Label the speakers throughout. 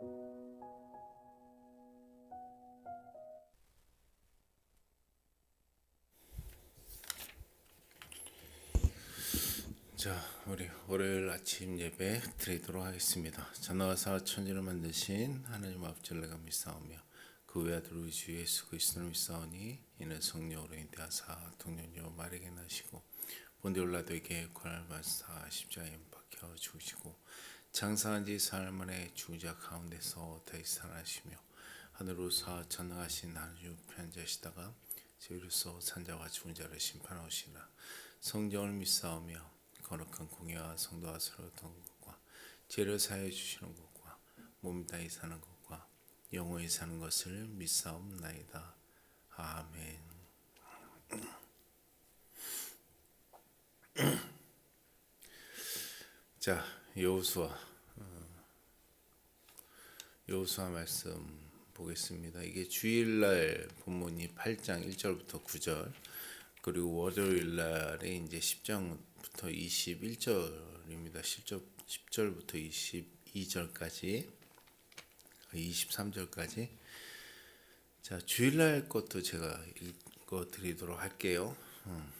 Speaker 1: 자, 우리 월요일 아침 예배 드리도록 하겠습니다. 전화와사 천지를 만드신 하나님 아버지를 내가 믿사오며 그 외 아들 우리 주 예수 그리스도를 믿사오니 이는 성령으로 인대하사 동년여 마리게 나시고 본디올라도에게 구할 마사 십자에 박혀 죽으시고 장사한 지 사흘 만에 주자 가운데서 다시 살아나시며 하늘로서 전능하신 하나님 편자시다가 저희로서 산자와 죽은 자를 심판하시나 성경을 믿사오며 거룩한 공예와 성도와 서로던 것과 죄를 사해 주시는 것과 몸이 다히 사는 것과 영원히 사는 것을 믿사옵나이다. 아멘. 자, 여호수아 어, 여호수아 말씀 보겠습니다. 이게 주일날 본문이 8장 1절부터 9절 그리고 월요일 날에 이제 10장부터 21절입니다. 10절, 10절부터 22절까지 23절까지 자 주일날 것도 제가 읽어 드리도록 할게요. 음.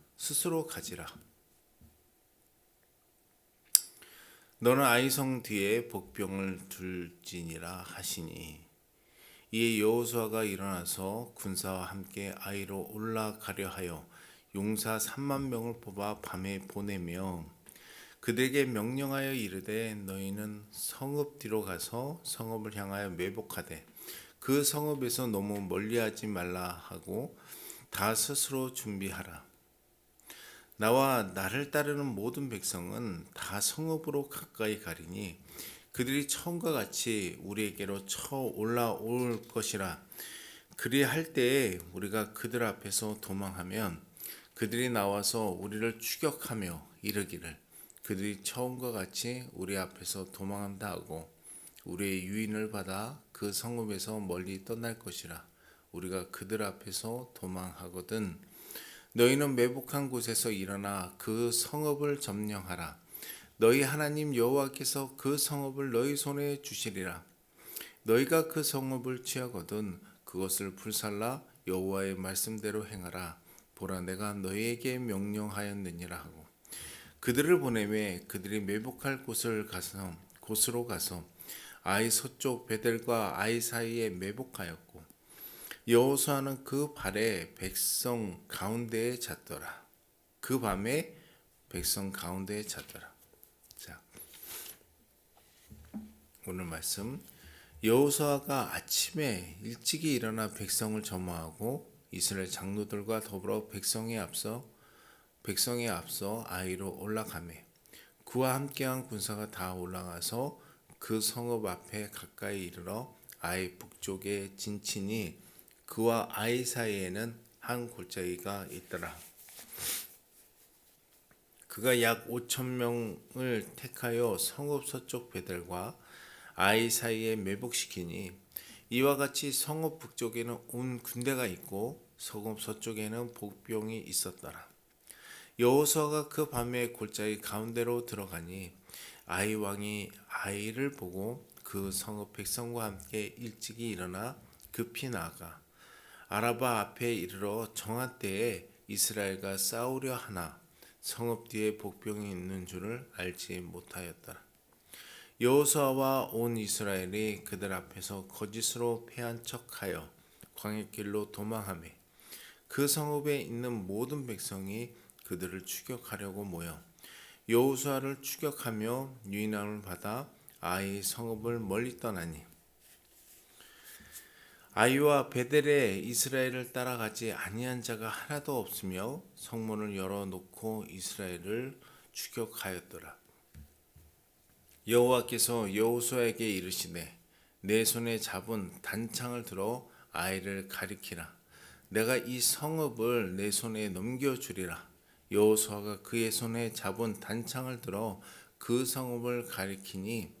Speaker 1: 스스로 가지라. 너는 아이성 뒤에 복병을 둘지니라 하시니 이에 여호수아가 일어나서 군사와 함께 아이로 올라가려 하여 용사 3만 명을 뽑아 밤에 보내며 그들에게 명령하여 이르되 너희는 성읍 뒤로 가서 성읍을 향하여 매복하되 그 성읍에서 너무 멀리하지 말라 하고 다 스스로 준비하라. 나와 나를 따르는 모든 백성은 다 성읍으로 가까이 가리니 그들이 처음과 같이 우리에게로 쳐 올라올 것이라. 그리할 때에 우리가 그들 앞에서 도망하면 그들이 나와서 우리를 추격하며 이르기를 그들이 처음과 같이 우리 앞에서 도망한다 하고 우리의 유인을 받아 그 성읍에서 멀리 떠날 것이라. 우리가 그들 앞에서 도망하거든 너희는 매복한 곳에서 일어나 그 성읍을 점령하라 너희 하나님 여호와께서 그 성읍을 너희 손에 주시리라. 너희가 그 성읍을 취하거든 그것을 불살라 여호와의 말씀대로 행하라. 보라 내가 너희에게 명령하였느니라 하고 그들을 보내매 그들이 매복할 곳을 가서 곳으로 가서 아이 서쪽 베델과 아이 사이에 매복하였고 여호수아는 그 발에 백성 가운데에 잤더라. 그 밤에 백성 가운데에 잤더라. 오늘 말씀 여호수아가 아침에 일찍이 일어나 백성을 점화하고 이스라엘 장로들과 더불어 백성에 앞서 백성에 앞서 아이로 올라가매 그와 함께한 군사가 다 올라가서 그 성읍 앞에 가까이 이르러 아이 북쪽에 진친이 그와 아이 사이에는 한 골짜기가 있더라. 그가 약 5천 명을 택하여 성읍 서쪽 베델과 아이 사이에 매복시키니 이와 같이 성읍 북쪽에는 온 군대가 있고 성읍 서쪽에는 복병이 있었더라. 여호수아가 그 밤에 골짜기 가운데로 들어가니 아이 왕이 아이를 보고 그 성읍 백성과 함께 일찍이 일어나 급히 나가 아라바 앞에 이르러 정한 때에 이스라엘과 싸우려 하나 성읍 뒤에 복병이 있는 줄을 알지 못하였더라. 여호수아와 온 이스라엘이 그들 앞에서 거짓으로 패한 척하여 광야길로 도망하매 그 성읍에 있는 모든 백성이 그들을 추격하려고 모여 여호수아를 추격하며 유인함을 받아 아이 성읍을 멀리 떠나니 아이와 베델에 이스라엘을 따라가지 아니한 자가 하나도 없으며 성문을 열어 놓고 이스라엘을 추격하였더라. 여호와께서 여호수아에게 이르시되 내 손에 잡은 단창을 들어 아이를 가리키라 내가 이 성읍을 내 손에 넘겨 주리라 여호수아가 그의 손에 잡은 단창을 들어 그 성읍을 가리키니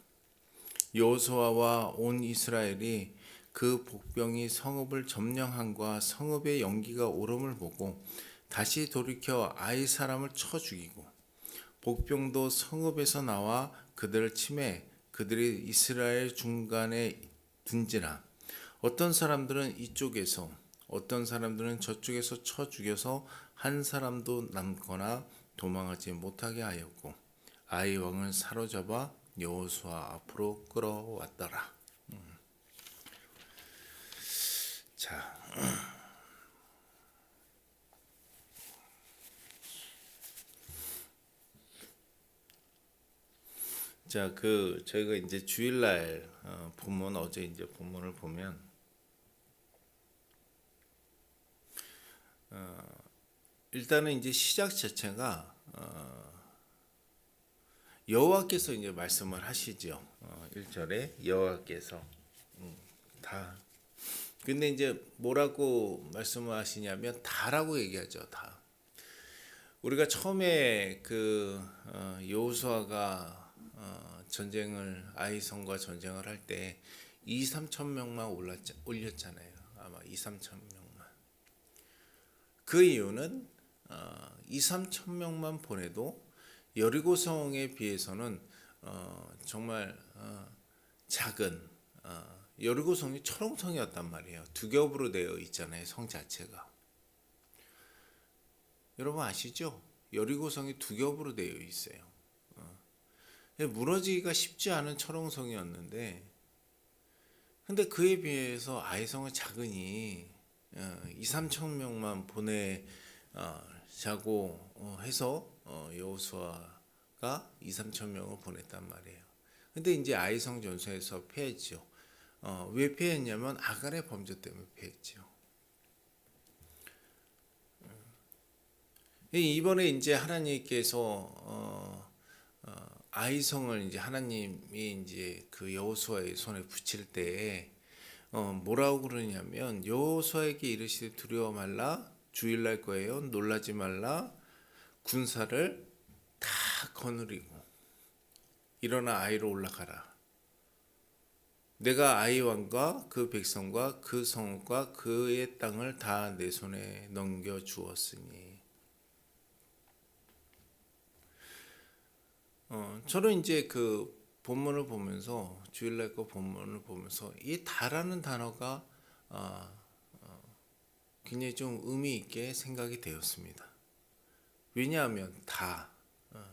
Speaker 1: 여호수아와 온 이스라엘이 그 복병이 성읍을 점령함과 성읍의 연기가 오름을 보고 다시 돌이켜 아이 사람을 쳐 죽이고 복병도 성읍에서 나와 그들을 침해 그들이 이스라엘 중간에 든지라 어떤 사람들은 이쪽에서 어떤 사람들은 저쪽에서 쳐 죽여서 한 사람도 남거나 도망하지 못하게 하였고 아이 왕을 사로잡아 여호수아 앞으로 끌어왔더라. 음. 자. 자, 그 저희가 이제 주일날 어, 본문 어제 이제 본문을 보면 어, 일단은 이제 시작 자체가 어, 여호와께서 이제 말씀을 하시죠. 어, 1절에 여호와께서 음, 다 근데 이제 뭐라고 말씀을 하시냐면 다라고 얘기하죠. 다. 우리가 처음에 그 어, 여호수아가 어, 전쟁을 아이성과 전쟁을 할 때 2, 3천 명만 올랐 올렸잖아요. 아마 2, 3천 명만. 그 이유는 어, 2, 3천 명만 보내도 여리고 성에 비해서는 어, 정말 어, 작은 어, 여리고 성이 철옹성이었단 말이에요. 두 겹으로 되어 있잖아요. 성 자체가. 여러분 아시죠? 여리고 성이 두 겹으로 되어 있어요. 무너지기가 쉽지 않은 철옹성이었는데 근데 그에 비해서 아이성은 작으니 2, 어, 3천 명만 보내 어, 자고 어, 해서 여호수아가 2, 3천 명을 보냈단 말이에요. 근데 이제 아이성 전투에서 패했죠. 왜 패했냐면 아간의 범죄 때문에 패했죠. 이번에 이제 하나님께서 아이성을 이제 하나님이 이제 그 여호수아의 손에 붙일 때 어, 뭐라고 그러냐면 여호수아에게 이르시되 두려워 말라 주일날 거예요 놀라지 말라 군사를 다 거느리고 일어나 아이로 올라가라 내가 아이 왕과 그 백성과 그 성과 그의 땅을 다 내 손에 넘겨 주었으니 어, 저는 이제 그 본문을 보면서 주일날 거 본문을 보면서 이 다라는 단어가 어, 어, 굉장히 좀 의미 있게 생각이 되었습니다. 왜냐하면 다 어,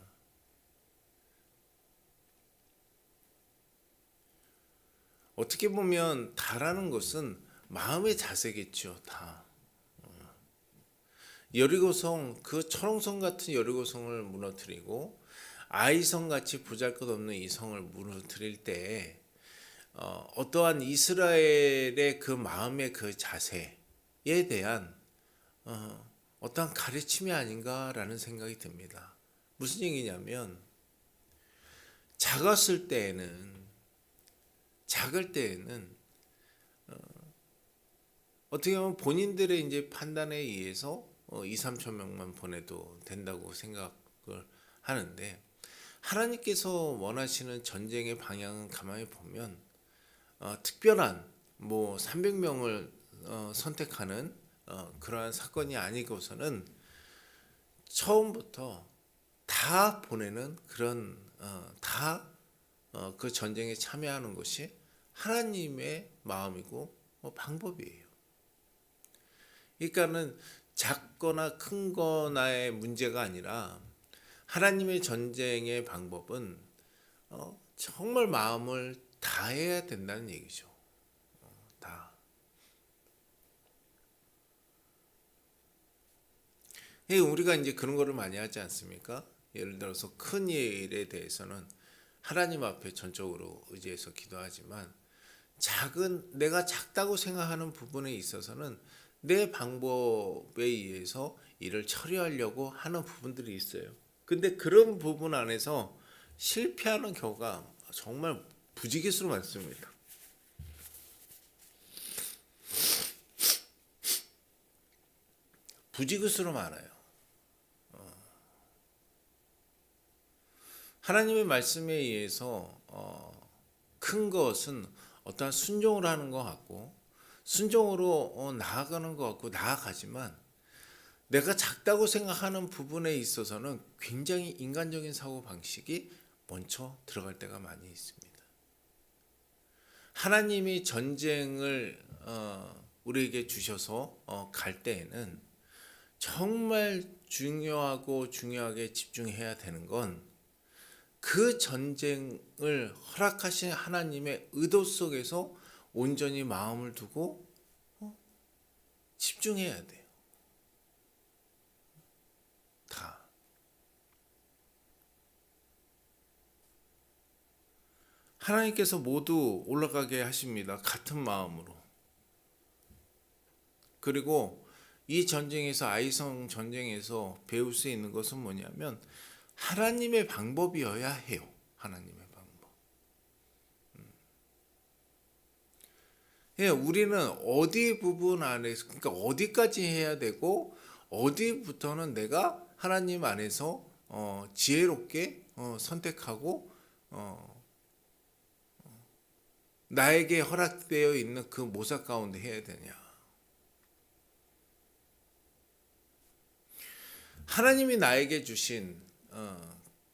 Speaker 1: 어떻게 보면 다라는 것은 마음의 자세겠죠. 다. 어. 여리고성 그 철옹성 같은 여리고성을 무너뜨리고 아이성 같이 보잘것없는 이 성을 무너뜨릴 때 어, 어떠한 이스라엘의 그 마음의 그 자세에 대한 어, 어떠한 가르침이 아닌가라는 생각이 듭니다. 무슨 얘기냐면 작았을 때에는 작을 때에는 어, 어떻게 보면 본인들의 이제 판단에 의해서 어, 2, 3천 명만 보내도 된다고 생각을 하는데 하나님께서 원하시는 전쟁의 방향은 가만히 보면 어, 특별한 뭐 300명을 어, 선택하는 어, 그러한 사건이 아니고서는 처음부터 다 보내는 그런 어, 다그 어, 전쟁에 참여하는 것이 하나님의 마음이고 뭐 방법이에요. 그러니까는 작거나 큰 거나의 문제가 아니라 하나님의 전쟁의 방법은 어, 정말 마음을 다해야 된다는 얘기죠. 어, 다. 우리가 이제 그런 거를 많이 하지 않습니까? 예를 들어서 큰 일에 대해서는 하나님 앞에 전적으로 의지해서 기도하지만 작은 내가 작다고 생각하는 부분에 있어서는 내 방법에 의해서 일을 처리하려고 하는 부분들이 있어요. 근데 그런 부분 안에서 실패하는 경우가 정말 부지기수로 많습니다. 부지기수로 많아요. 어. 하나님의 말씀에 의해서 어, 큰 것은 어떠한 순종을 하는 것 같고 순종으로 어, 나아가는 것 같고 나아가지만 내가 작다고 생각하는 부분에 있어서는 굉장히 인간적인 사고 방식이 먼저 들어갈 때가 많이 있습니다. 하나님이 전쟁을 어, 우리에게 주셔서 어, 갈 때에는 정말 중요하고 중요하게 집중해야 되는 건 그 전쟁을 허락하신 하나님의 의도 속에서 온전히 마음을 두고 어, 집중해야 돼요. 다. 하나님께서 모두 올라가게 하십니다. 같은 마음으로. 그리고 이 전쟁에서 아이성 전쟁에서 배울 수 있는 것은 뭐냐면 하나님의 방법이어야 해요. 하나님의 방법. 음. 예, 우리는 어디 부분 안에서 그러니까 어디까지 해야 되고 어디부터는 내가 하나님 안에서 어, 지혜롭게 어, 선택하고 어, 나에게 허락되어 있는 그 모사 가운데 해야 되냐? 하나님이 나에게 주신 어,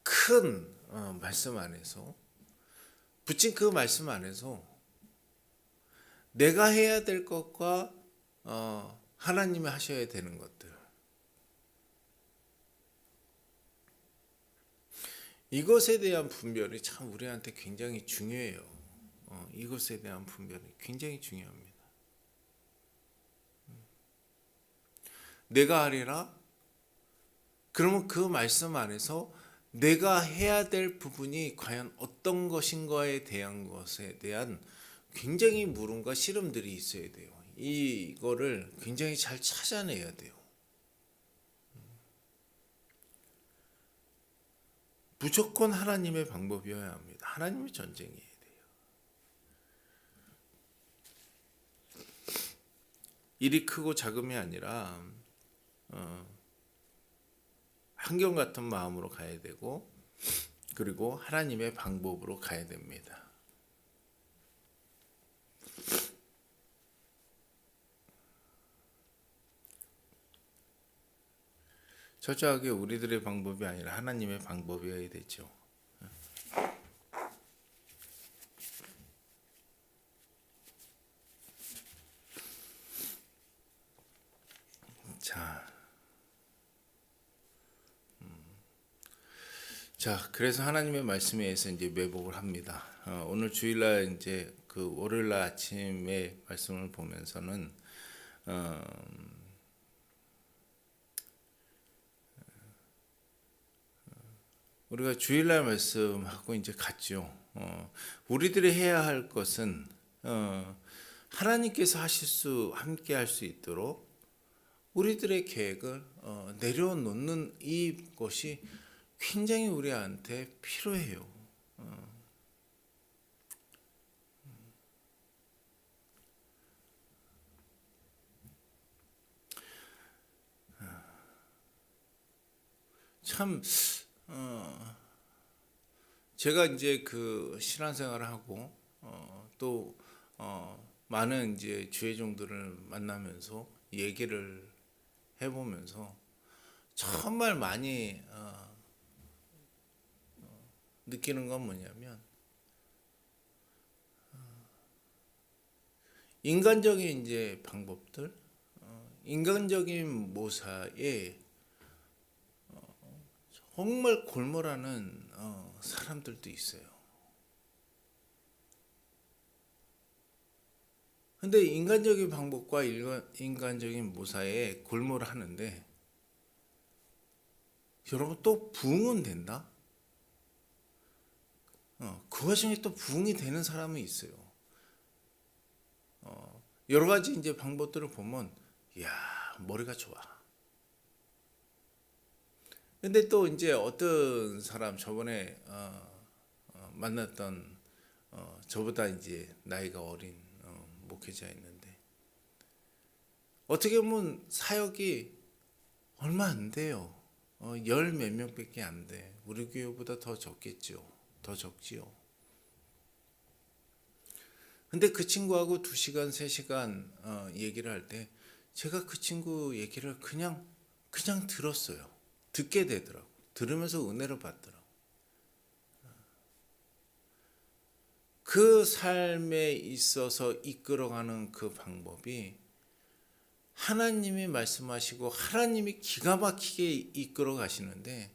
Speaker 1: 큰 어, 말씀 안에서 붙인 그 말씀 안에서 내가 해야 될 것과 어, 하나님이 하셔야 되는 것들 이것에 대한 분별이 참 우리한테 굉장히 중요해요. 어, 이것에 대한 분별이 굉장히 중요합니다. 음. 내가 하리라 그러면 그 말씀 안에서 내가 해야 될 부분이 과연 어떤 것인가에 대한 것에 대한 굉장히 물음과 씨름들이 있어야 돼요. 이거를 굉장히 잘 찾아내야 돼요. 무조건 하나님의 방법이어야 합니다. 하나님의 전쟁이어야 돼요. 일이 크고 작음이 아니라 어, 한경 같은 마음으로 가야 되고 그리고 하나님의 방법으로 가야 됩니다. 철저하게 우리들의 방법이 아니라 하나님의 방법이어야 되죠. 자, 음. 자, 그래서 하나님의 말씀에 의해서 이제 매복을 합니다. 어, 오늘 주일날 이제 그 월요일날 아침에 말씀을 보면서는 어, 우리가 주일날 말씀하고 이제 같죠. 어, 우리들이 해야 할 것은 어, 하나님께서 하실 수 함께 할 수 있도록 우리들의 계획을 어, 내려놓는 이것이 굉장히 우리한테 필요해요. 어. 참 어, 제가 이제 그 신앙생활을 하고 어, 또 어, 많은 이제 주의종들을 만나면서 얘기를 해보면서 정말 많이 어, 어, 느끼는 건 뭐냐면 어, 인간적인 이제 방법들, 어, 인간적인 모사에 정말 골몰하는 어, 사람들도 있어요. 근데 인간적인 방법과 인간적인 모사에 골몰하는데 여러분 또 부흥은 된다? 어, 그 와중에 또 부흥이 되는 사람은 있어요. 어, 여러 가지 이제 방법들을 보면, 이야, 머리가 좋아. 근데 또 이제 어떤 사람 저번에 어, 어, 만났던 어, 저보다 이제 나이가 어린 어, 목회자 있는데 어떻게 보면 사역이 얼마 안 돼요. 어, 열 몇 명밖에 안 돼. 우리 교회보다 더 적겠죠. 더 적지요. 근데 그 친구하고 두 시간, 세 시간 어, 얘기를 할 때 제가 그 친구 얘기를 그냥 그냥 들었어요. 듣게 되더라고. 들으면서 은혜를 받더라고. 그 삶에 있어서 이끌어가는 그 방법이 하나님이 말씀하시고 하나님이 기가 막히게 이끌어 가시는데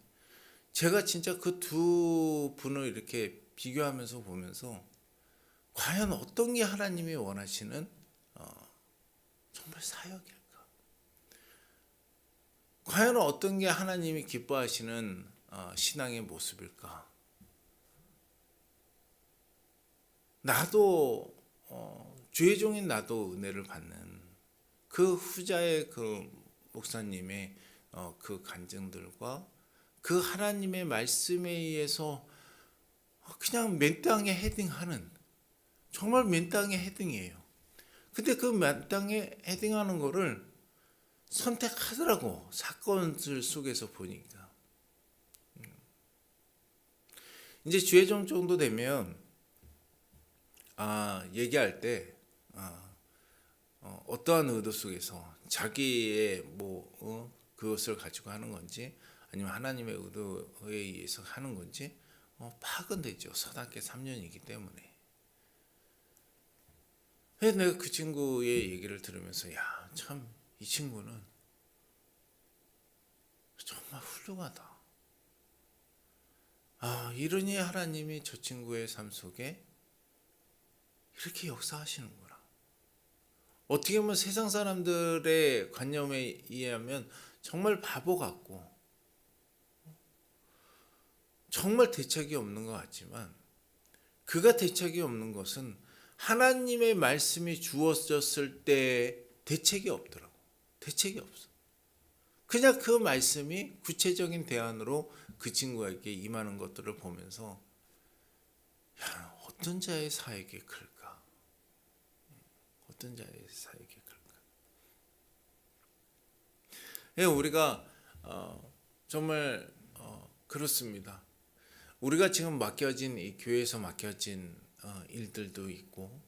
Speaker 1: 제가 진짜 그 두 분을 이렇게 비교하면서 보면서 과연 어떤 게 하나님이 원하시는 어, 정말 사역일까? 과연 어떤 게 하나님이 기뻐하시는 어, 신앙의 모습일까? 나도 어, 주의 종인 나도 은혜를 받는 그 후자의 그 목사님의 어, 그 간증들과 그 하나님의 말씀에 의해서 그냥 맨 땅에 헤딩하는 정말 맨 땅에 헤딩이에요. 근데 그 맨 땅에 헤딩하는 거를 선택하더라고 사건들 속에서 보니까 음. 이제 주의종 정도 되면 아 얘기할 때 아, 어, 어떠한 의도 속에서 자기의 뭐 어, 그것을 가지고 하는 건지 아니면 하나님의 의도에 의해서 하는 건지 어, 파악은 되죠 서당계 3년이기 때문에 그래서 내가 그 친구의 얘기를 들으면서 야 참 이 친구는 정말 훌륭하다. 아 이러니 하나님이 저 친구의 삶 속에 이렇게 역사하시는구나. 어떻게 보면 세상 사람들의 관념에 의하면 정말 바보 같고 정말 대책이 없는 것 같지만 그가 대책이 없는 것은 하나님의 말씀이 주어졌을 때 대책이 없더라고. 대책이 없어. 그냥 그 말씀이 구체적인 대안으로 그 친구에게 임하는 것들을 보면서 야, 어떤 자의 사역이 클까? 어떤 자의 사역이 클까? 예, 우리가 어, 정말 어, 그렇습니다. 우리가 지금 맡겨진 이 교회에서 맡겨진 어, 일들도 있고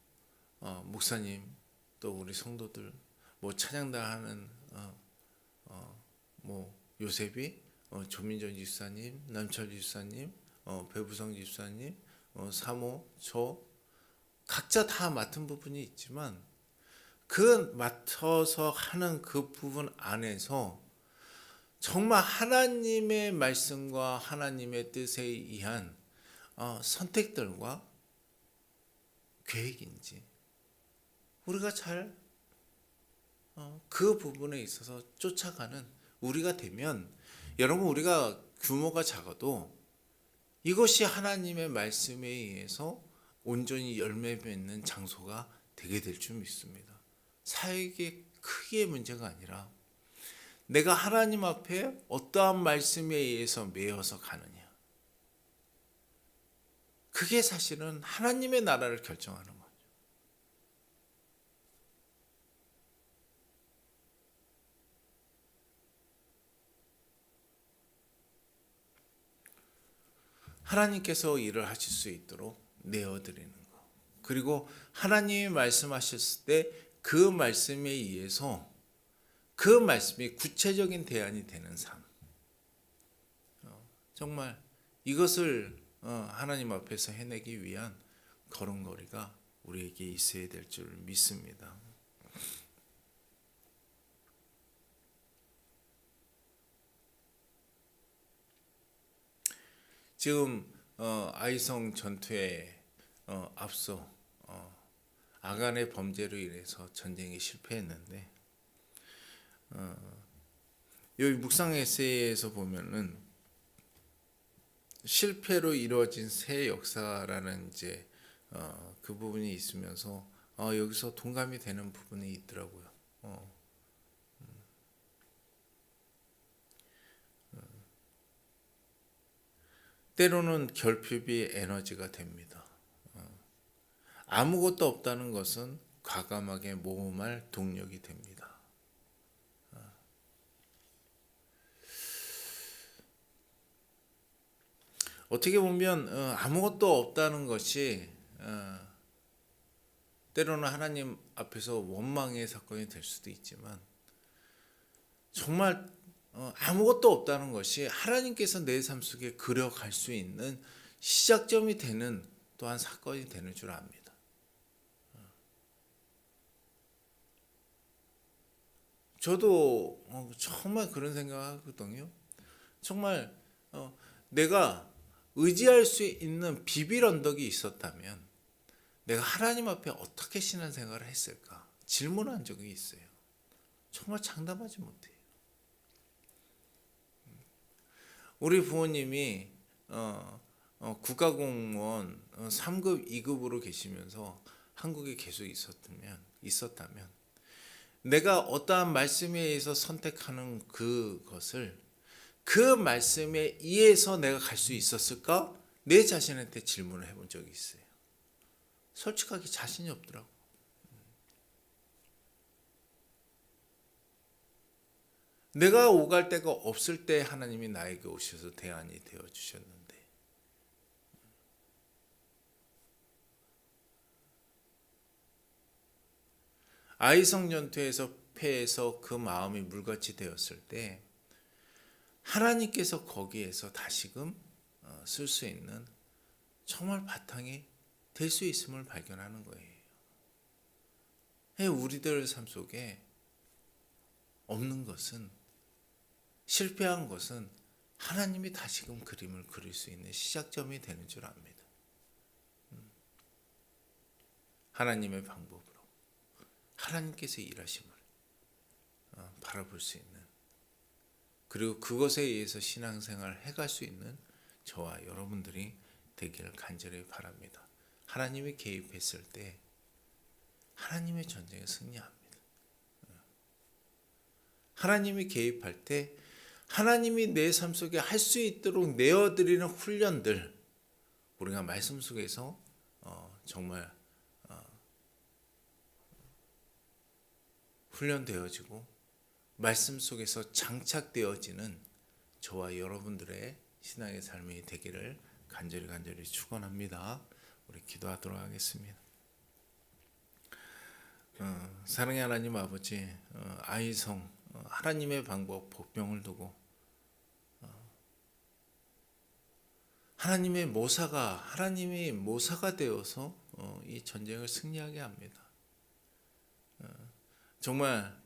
Speaker 1: 어, 목사님 또 우리 성도들 뭐 찬양단 하는 어, 어, 뭐 요셉이 어, 조민정 집사님, 남철 집사님, 어, 배부성 집사님, 어, 사모, 저 각자 다 맡은 부분이 있지만 그 맡아서 하는 그 부분 안에서 정말 하나님의 말씀과 하나님의 뜻에 의한 어, 선택들과 계획인지 우리가 잘 어, 그 부분에 있어서 쫓아가는 우리가 되면 여러분 우리가 규모가 작아도 이것이 하나님의 말씀에 의해서 온전히 열매 맺는 장소가 되게 될 줄 믿습니다. 사역의 크기의 문제가 아니라 내가 하나님 앞에 어떠한 말씀에 의해서 매여서 가느냐. 그게 사실은 하나님의 나라를 결정하는 거죠. 하나님께서 일을 하실 수 있도록 내어드리는 것. 그리고 하나님이 말씀하셨을 때 그 말씀에 의해서 그 말씀이 구체적인 대안이 되는 삶. 어, 정말 이것을 어, 하나님 앞에서 해내기 위한 걸음걸이가 우리에게 있어야 될 줄 믿습니다. 지금 어, 아이성 전투에 어, 앞서 어, 아간의 범죄로 인해서 전쟁이 실패했는데 어, 여기 묵상 에세이에서 보면은 실패로 이루어진 새 역사라는 이제 어, 그 부분이 있으면서 어, 여기서 동감이 되는 부분이 있더라고요. 어. 음. 음. 때로는 결핍이 에너지가 됩니다. 어. 아무것도 없다는 것은 과감하게 모험할 동력이 됩니다. 어. 어떻게 보면 어, 아무것도 없다는 것이 어, 때로는 하나님 앞에서 원망의 사건이 될 수도 있지만 정말 어, 아무것도 없다는 것이 하나님께서 내 삶 속에 그려갈 수 있는 시작점이 되는 또한 사건이 되는 줄 압니다. 어. 저도 어, 정말 그런 생각하거든요. 정말 어, 내가 의지할 수 있는 비빌 언덕이 있었다면 내가 하나님 앞에 어떻게 신앙생활을 했을까 질문한 적이 있어요. 정말 장담하지 못해요. 우리 부모님이 어, 어, 국가공무원 어, 3급, 2급으로 계시면서 한국에 계속 있었다면 있었다면 내가 어떠한 말씀에 의해서 선택하는 그것을 그 말씀에 의해서 내가 갈 수 있었을까? 내 자신한테 질문을 해본 적이 있어요. 솔직하게 자신이 없더라고. 내가 오갈 데가 없을 때 하나님이 나에게 오셔서 대안이 되어 주셨는데 아이성 연투에서 패해서 그 마음이 물같이 되었을 때 하나님께서 거기에서 다시금 어, 쓸수 있는 정말 바탕이 될 수 있음을 발견하는 거예요. 우리들 삶 속에 없는 것은 실패한 것은 하나님이 다시금 그림을 그릴 수 있는 시작점이 되는 줄 압니다. 음. 하나님의 방법으로 하나님께서 일하심을 어, 바라볼 수 있는 그리고 그것에 의해서 신앙생활을 해갈 수 있는 저와 여러분들이 되기를 간절히 바랍니다. 하나님이 개입했을 때 하나님의 전쟁에 승리합니다. 하나님이 개입할 때 하나님이 내 삶 속에 할 수 있도록 내어드리는 훈련들 우리가 말씀 속에서 어, 정말 어, 훈련되어지고 말씀 속에서 장착되어지는 저와 여러분들의 신앙의 삶이 되기를 간절히 간절히 축원합니다. 우리 기도하도록 하겠습니다. 어, 사랑의 하나님 아버지 어, 아이성 어, 하나님의 방법 복병을 두고 어, 하나님의 모사가 하나님이 모사가 되어서 어, 이 전쟁을 승리하게 합니다. 어, 정말 어,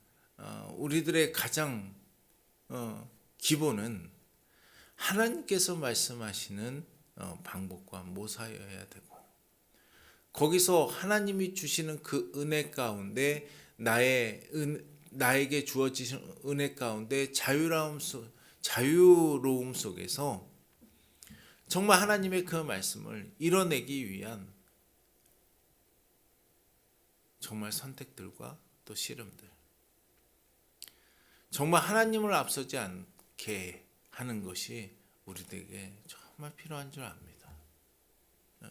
Speaker 1: 우리들의 가장 어, 기본은 하나님께서 말씀하시는 어, 방법과 모사여야 되고 거기서 하나님이 주시는 그 은혜 가운데 나의 은, 나에게 주어지신 은혜 가운데 자유로움 속 자유로움 속에서 정말 하나님의 그 말씀을 이뤄내기 위한 정말 선택들과 또 씨름들 정말 하나님을 앞서지 않게 하는 것이 우리들에게 정말 필요한 줄 압니다. 어.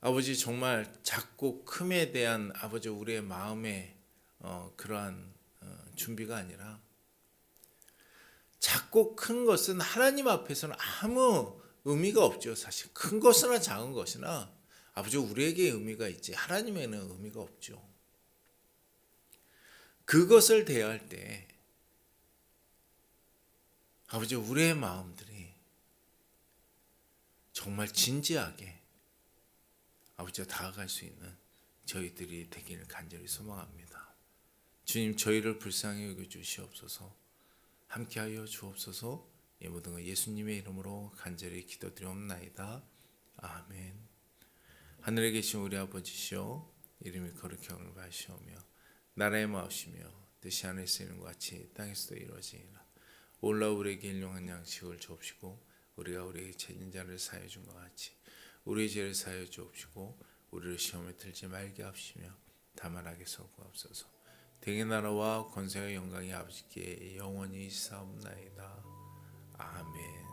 Speaker 1: 아버지 정말 작고 큼에 대한 아버지 우리의 마음의 어, 그러한 어, 준비가 아니라 작고 큰 것은 하나님 앞에서는 아무 의미가 없죠. 사실 큰 것이나 작은 것이나 아버지 우리에게 의미가 있지 하나님에는 의미가 없죠. 그것을 대할 때 아버지 우리의 마음들이 정말 진지하게 아버지와 다가갈 수 있는 저희들이 되기를 간절히 소망합니다. 주님 저희를 불쌍히 여겨 주시옵소서 함께하여 주옵소서 이 모든 것 예수님의 이름으로 간절히 기도드리옵나이다. 아멘 하늘에 계신 우리 아버지시여 이름이 거룩히 하늘 받시오며 나라의 마옵시며 뜻이 하늘에서 이는 것 같이 땅에서도 이루어지리라. 올라 우리에게 일용한 양식을 주옵시고 우리가 우리에게 죄진 자를 사해 준것 같이 우리의 죄를 사해 주옵시고 우리를 시험에 들지 말게 하시며 다만 악에서 구하옵소서. 대개 나라와 권세와 영광이 아버지께 영원히 사옵나이다. 아멘